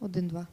Один-два.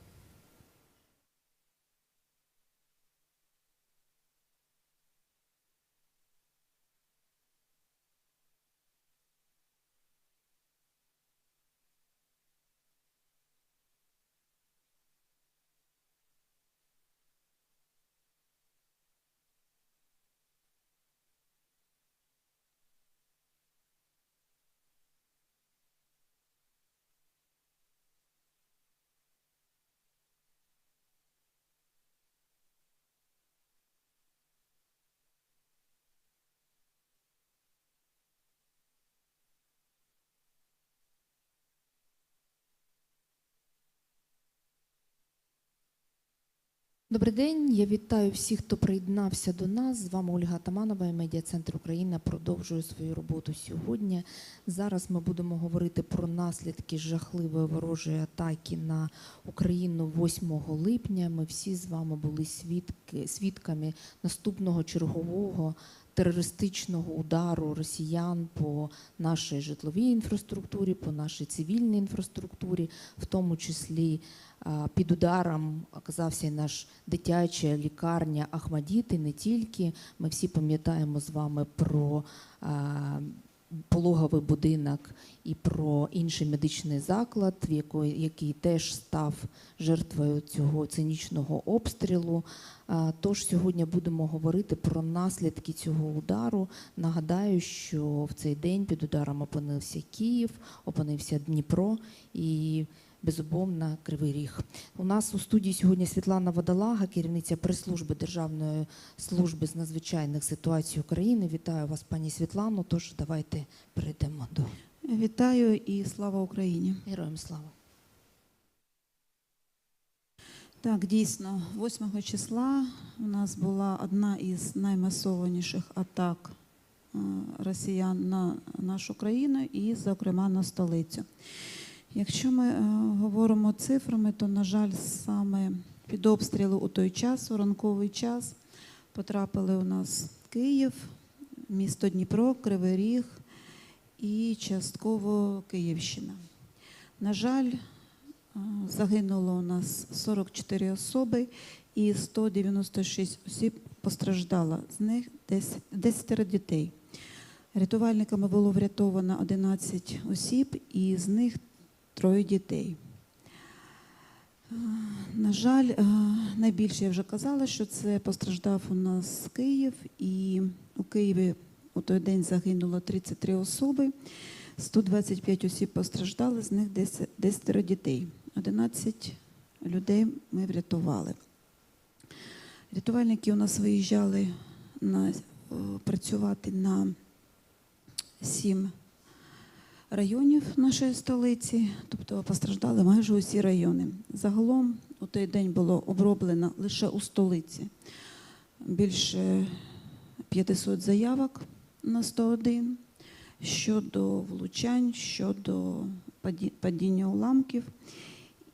Добрий день. Я вітаю всіх, хто приєднався до нас. З вами Ольга Таманова Медіа Центр Україна продовжує свою роботу сьогодні. Зараз ми будемо говорити про наслідки жахливої ворожої атаки на Україну 8 липня. Ми всі з вами були свідки, свідками наступного чергового терористичного удару росіян по нашій житловій інфраструктурі, по нашій цивільній інфраструктурі, в тому числі під ударом оказався і наш дитяча лікарня Ахмадіти. не тільки. Ми всі пам'ятаємо з вами про а, пологовий будинок і про інший медичний заклад, який теж став жертвою цього цинічного обстрілу. Тож сьогодні будемо говорити про наслідки цього удару. Нагадаю, що в цей день під ударом опинився Київ, опинився Дніпро і безумовно Кривий Ріг. У нас у студії сьогодні Світлана Водолага, керівниця прес-служби Державної служби з надзвичайних ситуацій України. Вітаю вас, пані Світлано. Тож давайте перейдемо до Вітаю і слава Україні. героям слава. Так, дійсно, 8 числа у нас була одна із наймасованіших атак е, росіян на нашу країну і, зокрема, на столицю. Якщо ми е, говоримо цифрами, то, на жаль, саме під обстрілу у той час, у ранковий час, потрапили у нас Київ, місто Дніпро, Кривий Ріг і частково Київщина. На жаль, е, загинуло у нас 44 особи і 196 осіб постраждало. З них 10, 10 дітей. Рятувальниками було врятовано 11 осіб, і з них троє дітей. Е, На жаль, е, найбільше я вже казала, що це постраждав у нас Київ, і у Києві у той день загинуло 33 особи. 125 осіб постраждали, з них 10, 10 дітей. 11 людей ми врятували. Рятувальники у нас виїжджали на, е, працювати на 7 районів нашої столиці, тобто постраждали майже усі райони. Загалом у той день було оброблено лише у столиці більше 500 заявок на 101 щодо влучань, щодо падіння уламків.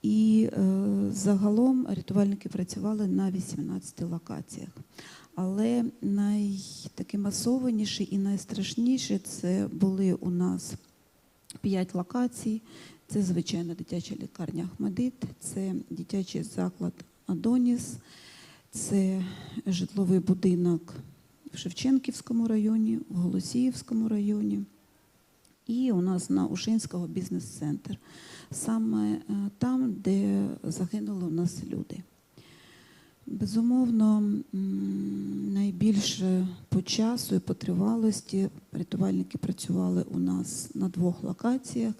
І е, загалом рятувальники працювали на 18 локаціях. Але найтакі масованіші і найстрашніші це були у нас 5 локацій. Це звичайно дитяча лікарня Ахмадит, це дитячий заклад Адоніс, це житловий будинок в Шевченківському районі, в Голосіївському районі. І у нас на Ушинського бізнес-центр, саме е, там, де загинули у нас люди. Безумовно, найбільше по часу і по тривалості рятувальники працювали у нас на двох локаціях.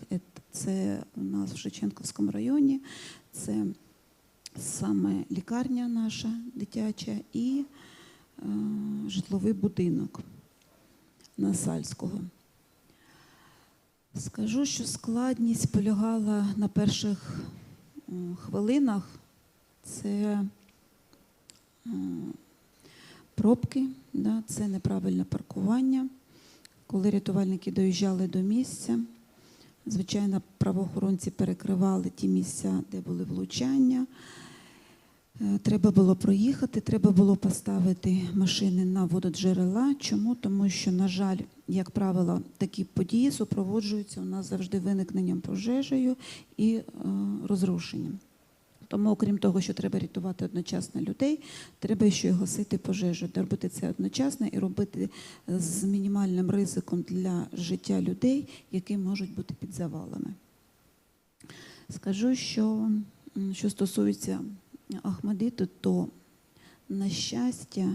Це у нас в Шевченківському районі, це саме лікарня наша дитяча і е, житловий будинок на Сальського. Скажу, що складність полягала на перших е, хвилинах. Це е, пробки, да, це неправильне паркування. Коли рятувальники доїжджали до місця, звичайно, правоохоронці перекривали ті місця, де були влучання. Е, Треба було проїхати, треба було поставити машини на вододжерела. Чому? Тому що, на жаль, як правило, такі події супроводжуються у нас завжди виникненням пожежею і е, розрушенням. Тому, окрім того, що треба рятувати одночасно людей, треба ще й гасити пожежу, робити це одночасно і робити з мінімальним ризиком для життя людей, які можуть бути під завалами. Скажу, що що стосується Ахмадиту, то на щастя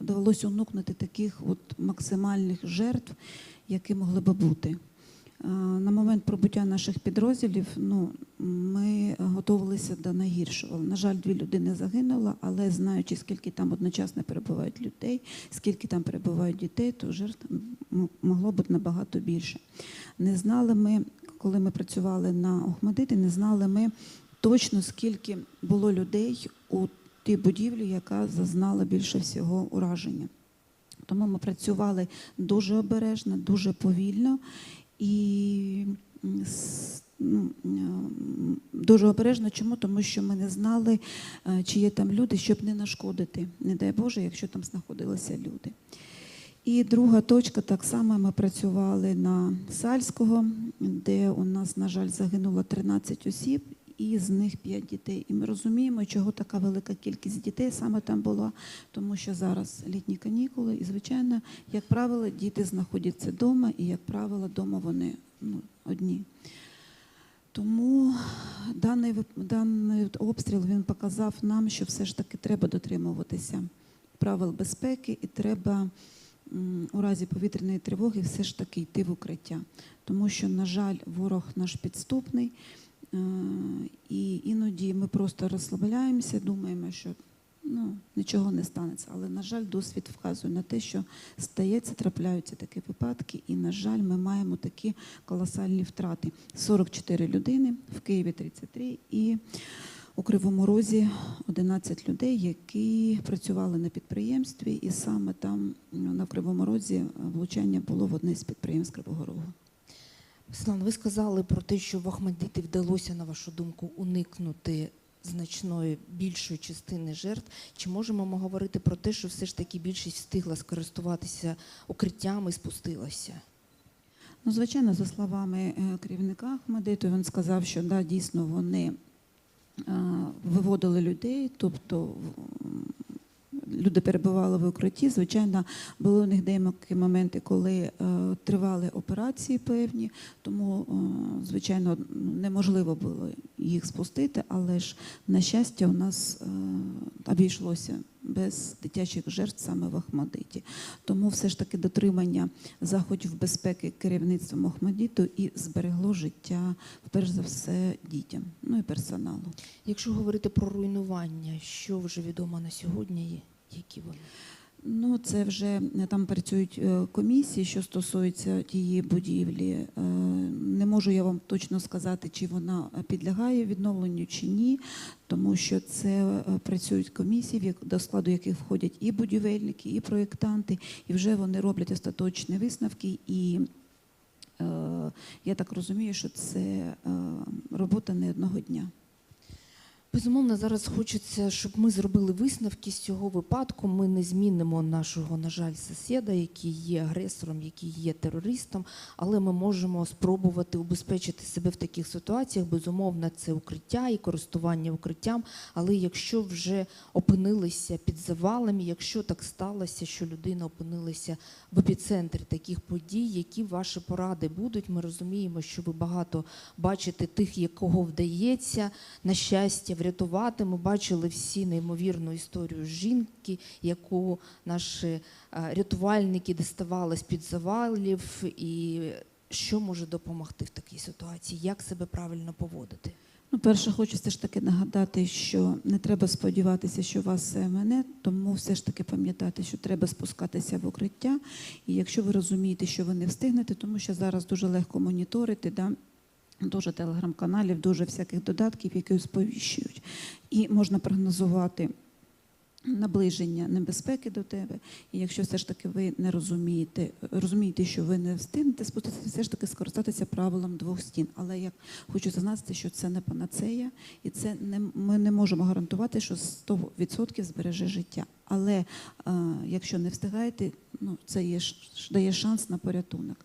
вдалося уникнути таких от максимальних жертв, які могли би бути. А, На момент пробуття наших підрозділів ну, ми готувалися до найгіршого. На жаль, дві людини загинуло, але знаючи, скільки там одночасно перебувають людей, скільки там перебувають дітей, то жертв могло бути набагато більше. Не знали ми, коли ми працювали на Охмадиті, не знали ми точно, скільки було людей у тій будівлі, яка зазнала більше всього ураження. Тому ми працювали дуже обережно, дуже повільно і ну, дуже обережно. Чому? Тому що ми не знали, е, чи є там люди, щоб не нашкодити, не дай Боже, якщо там знаходилися люди. І друга точка, так само ми працювали на Сальського, де у нас, на жаль, загинуло 13 осіб, і з них 5 дітей. І ми розуміємо, чого така велика кількість дітей саме там була, тому що зараз літні канікули, і, звичайно, як правило, діти знаходяться вдома, і, як правило, вдома вони ну, одні. Тому даний, даний обстріл він показав нам, що все ж таки треба дотримуватися правил безпеки і треба у разі повітряної тривоги все ж таки йти в укриття. Тому що, на жаль, ворог наш підступний, і іноді ми просто розслабляємося, думаємо, що ну, нічого не станеться. Але, на жаль, досвід вказує на те, що стається, трапляються такі випадки, і, на жаль, ми маємо такі колосальні втрати. 44 людини, в Києві 33 і у Кривому Розі 11 людей, які працювали на підприємстві, і саме там на Кривому Розі влучання було в одне з підприємств Кривого Рогу. Світлана, ви сказали про те, що в Ахмадиті вдалося, на вашу думку, уникнути значної більшої частини жертв. Чи можемо ми говорити про те, що все ж таки більшість встигла скористуватися укриттями спустилася? Ну, звичайно, за словами е, керівника Ахмадиту, він сказав, що да, дійсно вони е, виводили людей, тобто люди перебували в укритті. Звичайно, були у них деякі моменти, коли е, тривали операції певні, тому, е, звичайно, неможливо було їх спустити, але ж, на щастя, у нас е, обійшлося без дитячих жертв саме в Ахмадиті. Тому все ж таки дотримання заходів безпеки керівництвом Охмадіту і зберегло життя, перш за все, дітям, ну і персоналу. Якщо говорити про руйнування, що вже відомо на сьогодні, які вони? Ну, це вже е, там працюють е, комісії, що стосується тієї будівлі. Е, Не можу я вам точно сказати, чи вона підлягає відновленню чи ні, тому що це працюють комісії, до складу яких входять і будівельники, і проєктанти, і вже вони роблять остаточні висновки. І я так розумію, що це робота не одного дня. Безумовно, зараз хочеться, щоб ми зробили висновки з цього випадку. Ми не змінимо нашого, на жаль, сусіда, який є агресором, який є терористом, але ми можемо спробувати убезпечити себе в таких ситуаціях. Безумовно, це укриття і користування укриттям. Але якщо вже опинилися під завалами, якщо так сталося, що людина опинилася в епіцентрі таких подій, які ваші поради будуть? Ми розуміємо, що ви багато бачите тих, якого вдається на щастя врятувати. Ми бачили всі неймовірну історію жінки, яку наші е, рятувальники діставали з під завалів, і що може допомогти в такій ситуації, як себе правильно поводити. Ну, перше, хочу все ж таки нагадати, що не треба сподіватися, що вас мене, тому все ж таки пам'ятати, що треба спускатися в укриття. І якщо ви розумієте, що ви не встигнете, тому що зараз дуже легко моніторити, да, дуже телеграм-каналів, дуже всяких додатків, які сповіщують. І можна прогнозувати наближення небезпеки до тебе. І якщо все ж таки ви не розумієте, розумієте, що ви не встигнете спуститися, все ж таки скористатися правилом двох стін. Але я хочу зазначити, що це не панацея, і це не ми не можемо гарантувати, що 100% збереже життя. Але е, якщо не встигаєте, ну це є дає шанс на порятунок.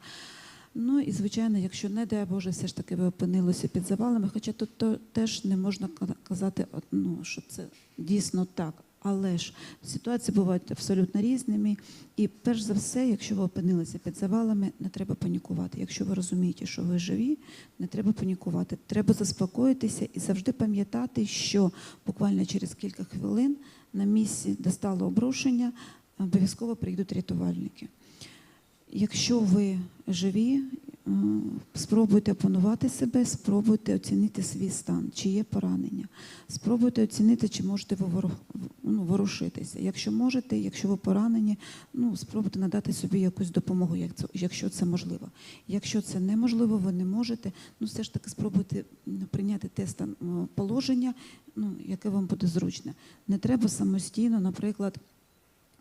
Ну і звичайно, якщо не дай Боже, все ж таки ви опинилися під завалами, хоча тут то, теж не можна ка- казати, ну, що це дійсно так. Але ж ситуації бувають абсолютно різними. І перш за все, якщо ви опинилися під завалами, не треба панікувати. Якщо ви розумієте, що ви живі, не треба панікувати. Треба заспокоїтися і завжди пам'ятати, що буквально через кілька хвилин на місці, де стало обрушення, обов'язково прийдуть рятувальники. Якщо ви живі, е, спробуйте опанувати себе, спробуйте оцінити свій стан, чи є поранення. Спробуйте оцінити, чи можете ви ну, ворушитися. Якщо можете, якщо ви поранені, ну, спробуйте надати собі якусь допомогу, якщо це можливо. Якщо це неможливо, ви не можете, ну все ж таки спробуйте прийняти те положення, ну, яке вам буде зручне. Не треба самостійно, наприклад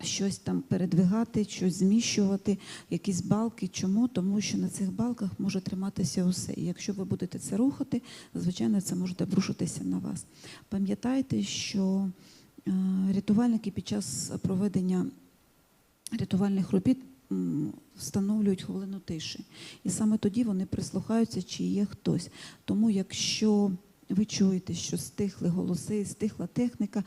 щось там передвигати, щось зміщувати, якісь балки. Чому? Тому що на цих балках може триматися усе. І якщо ви будете це рухати, звичайно, це може обрушитися на вас. Пам'ятайте, що е, рятувальники під час проведення рятувальних робіт встановлюють хвилину тиші. І саме тоді вони прислухаються, чи є хтось. Тому якщо ви чуєте, що стихли голоси, стихла техніка,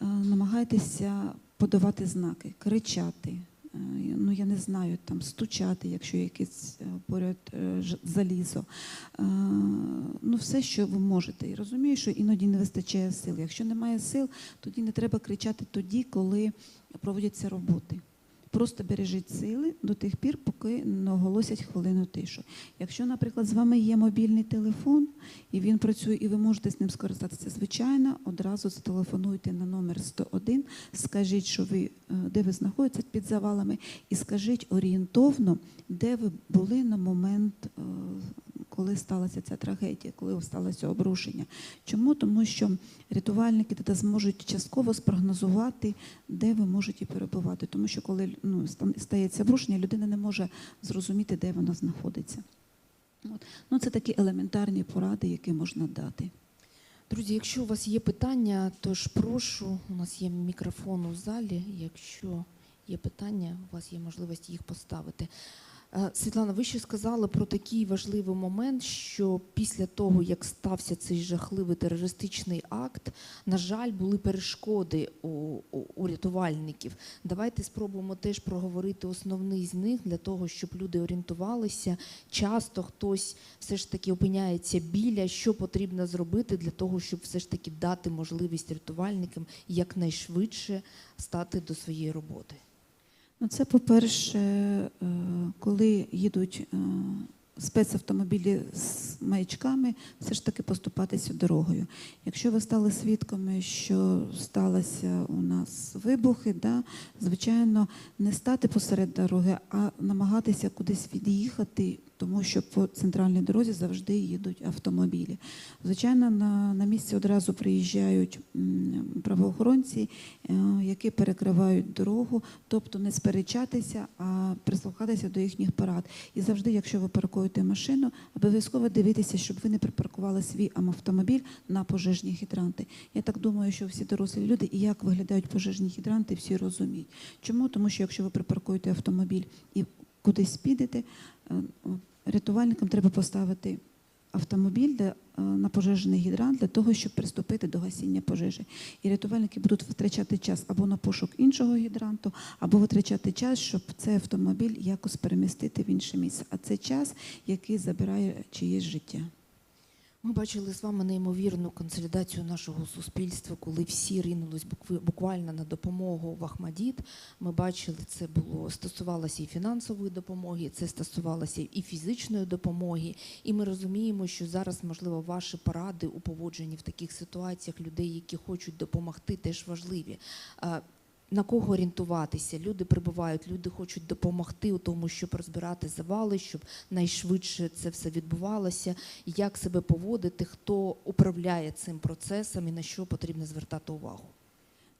е, намагайтеся подавати знаки, кричати. е, Ну, я не знаю, там стучати, якщо якесь е, поряд е, залізо. Ну, все, що ви можете. І розумію, що іноді не вистачає сил. Якщо немає сил, тоді не треба кричати тоді, коли проводяться роботи. Просто бережіть сили до тих пір, поки не оголосять хвилину тишу. Якщо, наприклад, з вами є мобільний телефон і він працює, і ви можете з ним скористатися, звичайно, одразу зателефонуйте на номер 101, скажіть, що ви е, де ви знаходитесь під завалами, і скажіть орієнтовно, де ви були на момент, е, коли сталася ця трагедія, коли сталося обрушення. Чому? Тому що рятувальники тоді зможуть частково спрогнозувати, де ви можете перебувати. Тому що коли ну, стається обрушення, людина не може зрозуміти, де вона знаходиться. От. Ну, це такі елементарні поради, які можна дати. Друзі, якщо у вас є питання, то ж прошу, у нас є мікрофон у залі. Якщо є питання, у вас є можливість їх поставити. Е, Світлана, ви ще сказали про такий важливий момент, що після того, як стався цей жахливий терористичний акт, на жаль, були перешкоди у, у, у рятувальників. Давайте спробуємо теж проговорити основний з них для того, щоб люди орієнтувалися. Часто хтось все ж таки опиняється біля, що потрібно зробити для того, щоб все ж таки дати можливість рятувальникам якнайшвидше стати до своєї роботи. Це, по-перше, е, коли їдуть е, спецавтомобілі з маячками, все ж таки поступатися дорогою. Якщо ви стали свідками, що сталося у нас вибухи, да, звичайно, не стати посеред дороги, а намагатися кудись від'їхати, тому що по центральній дорозі завжди їдуть автомобілі. Звичайно, на, на місці одразу приїжджають правоохоронці, е, які перекривають дорогу, тобто не сперечатися, а прислухатися до їхніх порад. І завжди, якщо ви паркуєте машину, обов'язково дивитися, щоб ви не припаркували свій автомобіль на пожежні гідранти. Я так думаю, що всі дорослі люди і як виглядають пожежні гідранти, всі розуміють. Чому? Тому що якщо ви припаркуєте автомобіль і кудись підете, е, рятувальникам треба поставити автомобіль де, е, на пожежний гідрант для того, щоб приступити до гасіння пожежі. І рятувальники будуть витрачати час або на пошук іншого гідранту, або витрачати час, щоб цей автомобіль якось перемістити в інше місце. А це час, який забирає чиєсь життя. Ми бачили з вами неймовірну консолідацію нашого суспільства, коли всі ринулись буквально на допомогу в Ахмадіт. Ми бачили, це було стосувалося і фінансової допомоги, це стосувалося і фізичної допомоги. І ми розуміємо, що зараз, можливо, ваші поради у поводженні в таких ситуаціях людей, які хочуть допомогти, теж важливі. На кого орієнтуватися? Люди прибувають, люди хочуть допомогти у тому, щоб розбирати завали, щоб найшвидше це все відбувалося як себе поводити, хто управляє цим процесом і на що потрібно звертати увагу.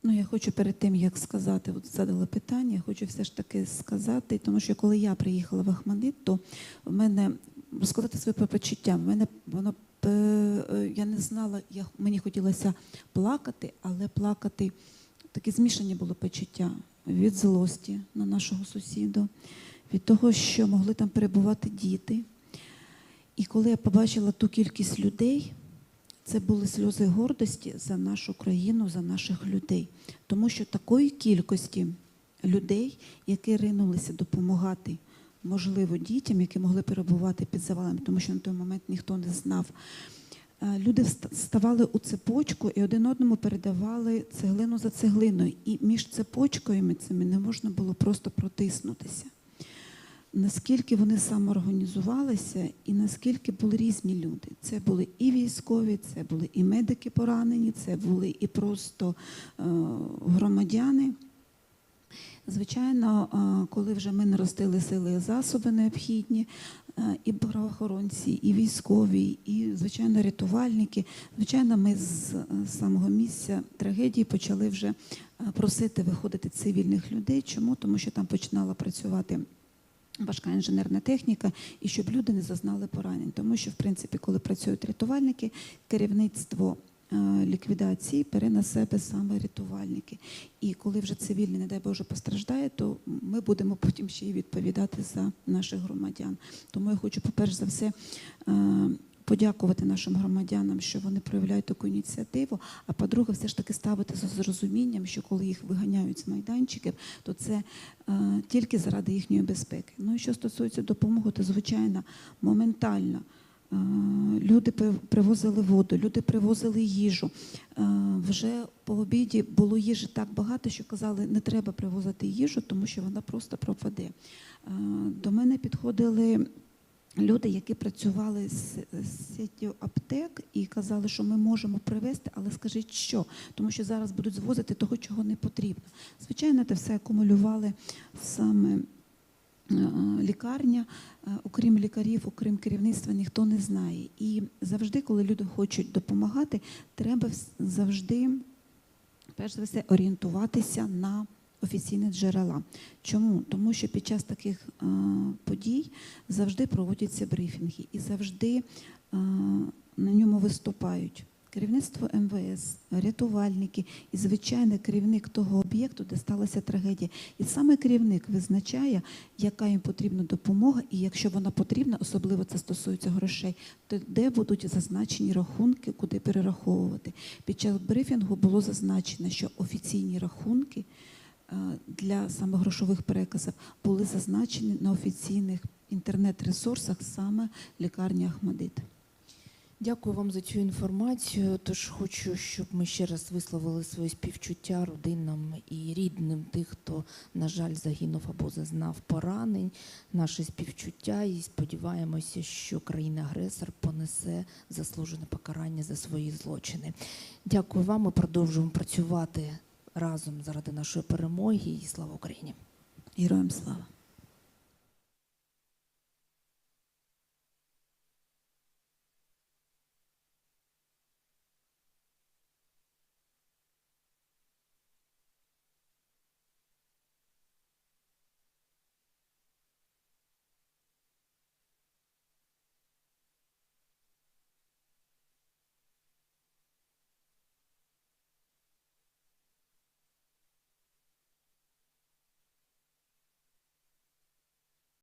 Ну, я хочу перед тим, як сказати, от задали питання, я хочу все ж таки сказати, тому що коли я приїхала в Ахмадит, то в мене розказати своє почуття. В мене воно е, я не знала, я, мені хотілося плакати, але плакати такі змішані було почуття від злості на нашого сусіда, від того, що могли там перебувати діти. І коли я побачила ту кількість людей, це були сльози гордості за нашу країну, за наших людей. Тому що такої кількості людей, які ринулися допомагати, можливо, дітям, які могли перебувати під завалами, тому що на той момент ніхто не знав. Е, Люди ставали у цепочку і один одному передавали цеглину за цеглиною. І між цепочками цими не можна було просто протиснутися. Наскільки вони самоорганізувалися і наскільки були різні люди. Це були і військові, це були і медики поранені, це були і просто е, громадяни. Звичайно, е, коли вже ми наростили сили і засоби необхідні, і правоохоронці, і військові, і, звичайно, рятувальники, звичайно, ми з е, самого місця трагедії почали вже е, просити виходити цивільних людей. Чому? Тому що там починала працювати важка інженерна техніка, і щоб люди не зазнали поранень. Тому що, в принципі, коли працюють рятувальники, керівництво е, ліквідації бере на себе саме рятувальники. І коли вже цивільний, не дай Боже, постраждає, то ми будемо потім ще й відповідати за наших громадян. Тому я хочу, по-перше за все, е, подякувати нашим громадянам, що вони проявляють таку ініціативу. А по-друге, все ж таки ставити з розумінням, що коли їх виганяють з майданчиків, то це е, тільки заради їхньої безпеки. Ну і що стосується допомоги, то звичайно моментально. Люди привозили воду, люди привозили їжу. Вже по обіді було їжі так багато, що казали, не треба привозити їжу, тому що вона просто пропаде. До мене підходили люди, які працювали з сіттю аптек і казали, що ми можемо привезти, але скажіть що, тому що зараз будуть звозити того, чого не потрібно. Звичайно, це все акумулювали саме. Е, Лікарня, е, окрім лікарів, окрім керівництва, ніхто не знає. І завжди, коли люди хочуть допомагати, треба завжди, перш за все, орієнтуватися на офіційні джерела. Чому? Тому що під час таких е, подій завжди проводяться брифінги і завжди на ньому виступають керівництво МВС, рятувальники і, звичайно, керівник того об'єкту, де сталася трагедія. І саме керівник визначає, яка їм потрібна допомога, і якщо вона потрібна, особливо це стосується грошей, то де будуть зазначені рахунки, куди перераховувати. Під час брифінгу було зазначено, що офіційні рахунки е, для саме грошових переказів були зазначені на офіційних інтернет-ресурсах саме лікарні Ахмадит. Дякую вам за цю інформацію. Тож хочу, щоб ми ще раз висловили своє співчуття родинам і рідним тих, хто, на жаль, загинув або зазнав поранень. Наше співчуття і сподіваємося, що країна-агресор понесе заслужене покарання за свої злочини. Дякую вам. Ми продовжуємо працювати разом заради нашої перемоги і слава Україні. Героям слава!